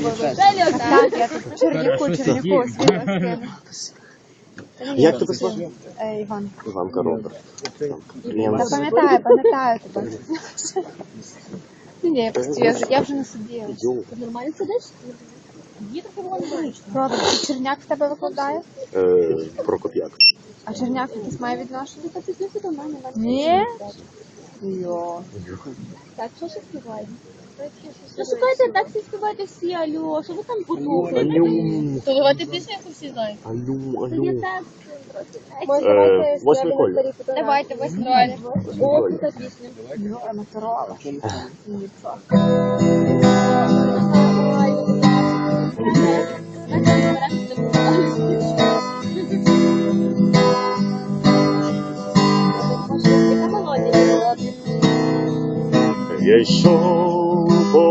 Так, я тут. Як тебе звати? Е, Іван. Іванка Роберт. Та пам'ятаю, пам'ятаю тебе. Ні, я просто я вже, я вже не сиділа. Нормально сидиш? Було незручно. Добре, Черняк в тебе викладає? Е, Прокоп'як. А Черняк якийсь має відношення? Та ти до мене. Ні? Йо. Так, що ще співаємо? Ну шукайте, так всі співайте всі, алло, що ви там? Алю, То давайте пісню, яку всі знають. є алю. Е, Восьмий колір. Давайте, ось роль. О, це пісня. Ну, а Моторола. Я йшов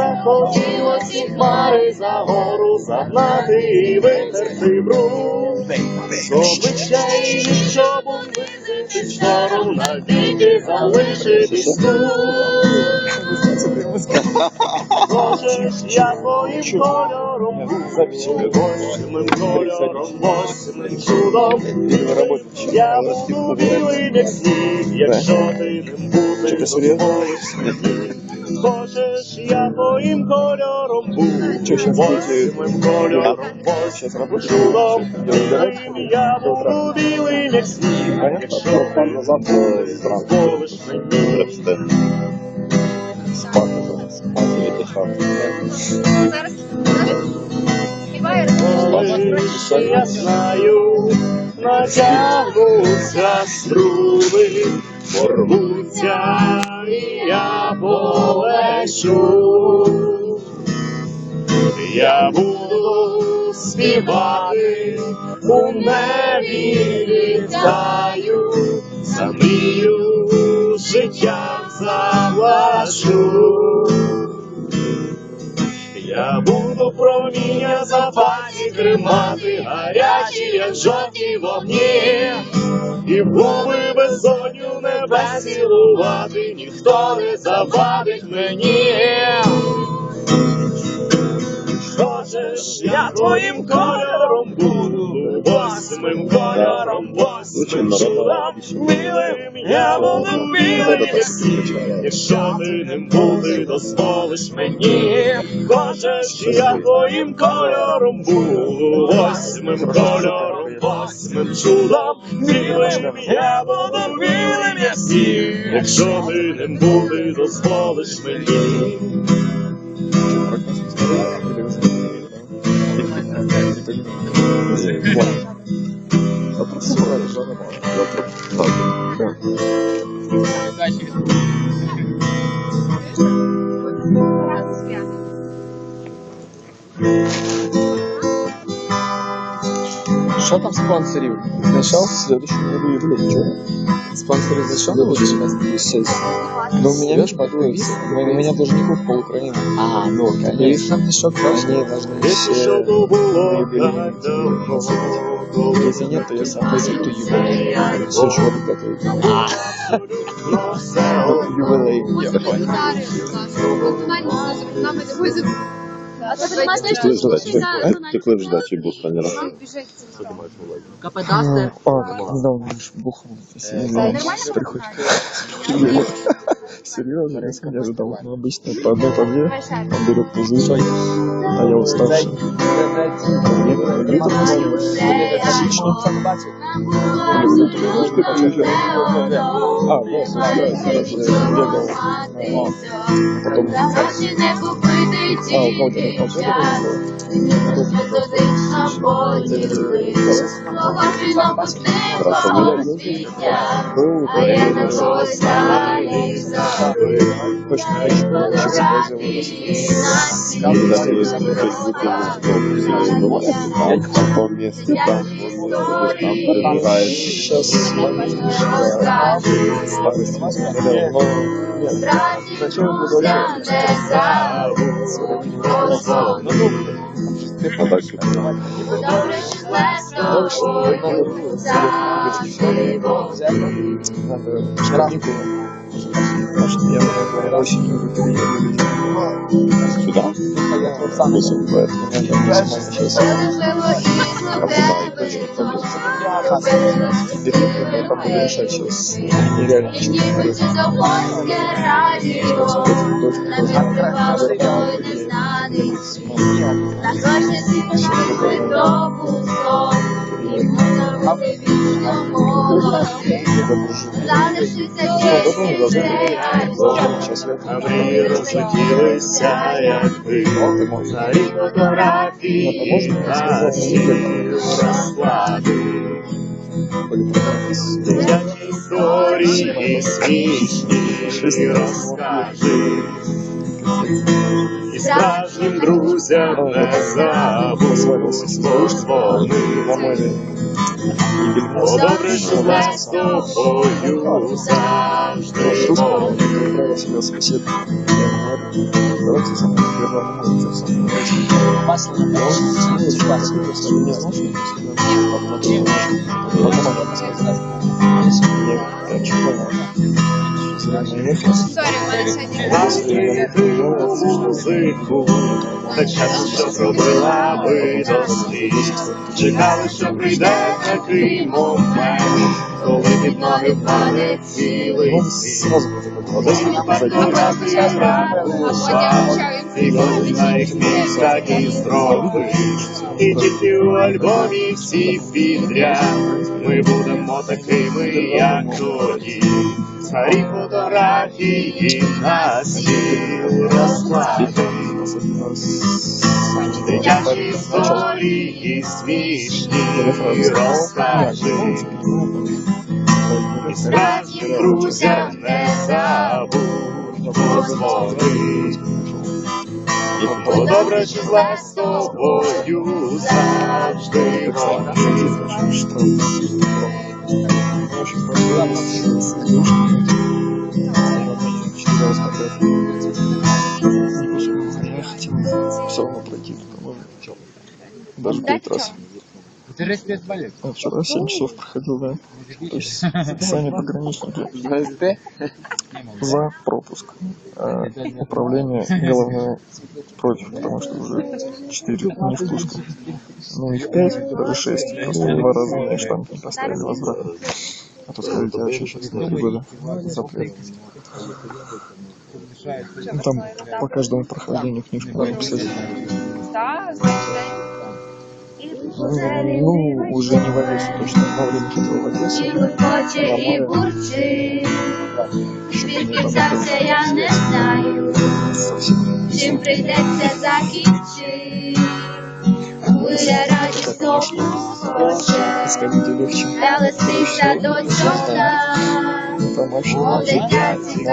захотілося хмари за гору загнати і витерти бруд. І щоб висити штором навіки залишитись тут. Хочеш, я твоїм кольором восьмим кольором, восьмим чудом. Я буду білий, як сніг, якщо ти ним бути, дозволиш мені. Хочеш, я твоїм кольором буду, восьмим кольором, восьмим чудом. Білим я буду білий, як сніг, якщо ти дозволиш мені. Зараз співає. Коли я знаю, натягнуться струни, порвуться, я полечу. Я буду співати у небі вітаю, замрію життям заплачу. Я буду проміння запасі тримати, гарячі, як жовті вогні, і в губи безодню небес цілувати, ніхто не завадить мені. Хочеш, я твоїм кольором буду, восьмим кольором, восьмим чудом, білим я буду білим, як сніг, якщо ти ним бути дозволиш мені. Хочеш, я твоїм кольором буду, восьмим кольором, восьмим чудом, білим я буду білим, я сніг, якщо ти не буде, дозволиш мені. Що там спонсорів? Знайшов? Следующую не выявили, ничего. Спонсоры знайшов? Ну, у меня, видишь, подвоился. У меня должников по Украине. А, ну, конечно. Там еще Они должны Якщо все... то було так давно, коли Если нет, то я сам пойду юбилей. Все, чего ты готовить? но все одно Юбилей. а це ти маєш Коли ждать? Ти коли в ждачі був останній раз? О, недавно ж бухал. Приходит. Серьезно, я не ожидал. Ну, обычно по одной по две он берет пузырь, а я уставший. Литр Отлично. А, вот, да, бегал. Потом... А, у кого-то, а у кого-то Свого сина пустив Красавчик. світня, Был, а я навчуся їх забив. Точно, я еще учиться Фотографії на Когда ты в Фейсбуке музыку там, в том там, вот, там прибираешь. Сейчас старость смотрел, но нет. Зачем буду не забув. А Добре тобою завжди Бог. Надо каникулы. Я осенью перееду. сюда? Сам поэтому я буду решать сейчас. Нереально ничего не говорю. Ніби заводське радіо, на відкривав той незнаний світ. На кожне світло мрії розлетілися, якби Старі фотографії на стіл розклади Дитячі історії смішні розкажи І справжнім друзям не забудь позвони Помыли. О, добре, що зле з тобою завжди мов. Правда себя сосед. Я говорю, давайте со мной первое молиться со мной. Масло не Не знал, что Потом она сказала. Я я чуть понял. Зеленая версия. Сорі, в мене сьогодні музику, та час, зробила би дослід. Чекали, що прийде такий момент, коли під ноги впаде цілий Ну, світ. Тоді фотографія ракуша, і кожен на їх місцях і строки. І тільки у альбомі всі підряд, ми будемо такими, як тоді. Старі фотографії на стіл розклади. Дитячі історії смішні розкажи. І справжнім друзям не забудь І по добре чи зле з тобою завжди Я хотел псалма пройти, но можно в. Даже пять раз. А вчера 7 часов проходил, да. То есть сами пограничники за пропуск. А управление головное против, потому что уже 4 не впуска. Ну их 5, даже 6. Просто два раза мне штамп не поставили возврат. А то скажите, а что сейчас на 3 года запрет? Ну, там по каждому прохождению книжку надо писать. Так, значить, Ну, уже не в Одессе точно, на время хотел в Одессу. І хоче, і бурчить. Звідки взявся, я не знаю. Чим прийдеться закінчити. Хвиля радісно хоче. Велестися до вообще Мов дитяці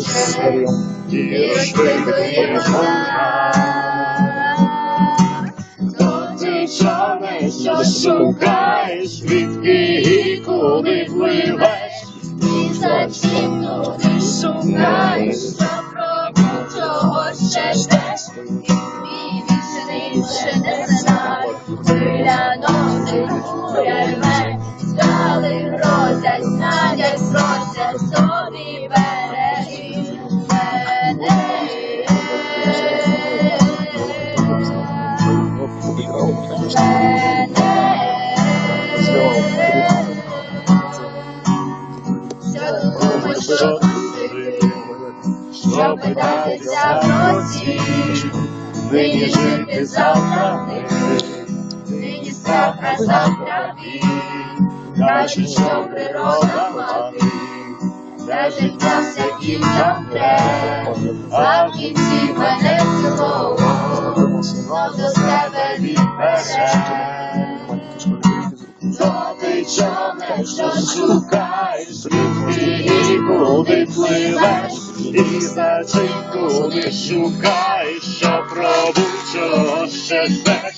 с вдвоем. І розпитує вона. Що шукаєш, звідки і куди пливеш? І за чим туди шукаєш, що пробув, чого ще ждеш. Мій вічний вже не знає, хвиля носить, хвиля рве, скали що питається в році, нині жити завтра не нині страх а завтра. Кажуть, що природа мати, для життя все треба, а в кінці мене цілого, знов до себе відбере. ти човне, що шукаєш, і куди пливеш, і за чим куди шукаєш, що пробув, чого ще ждеш,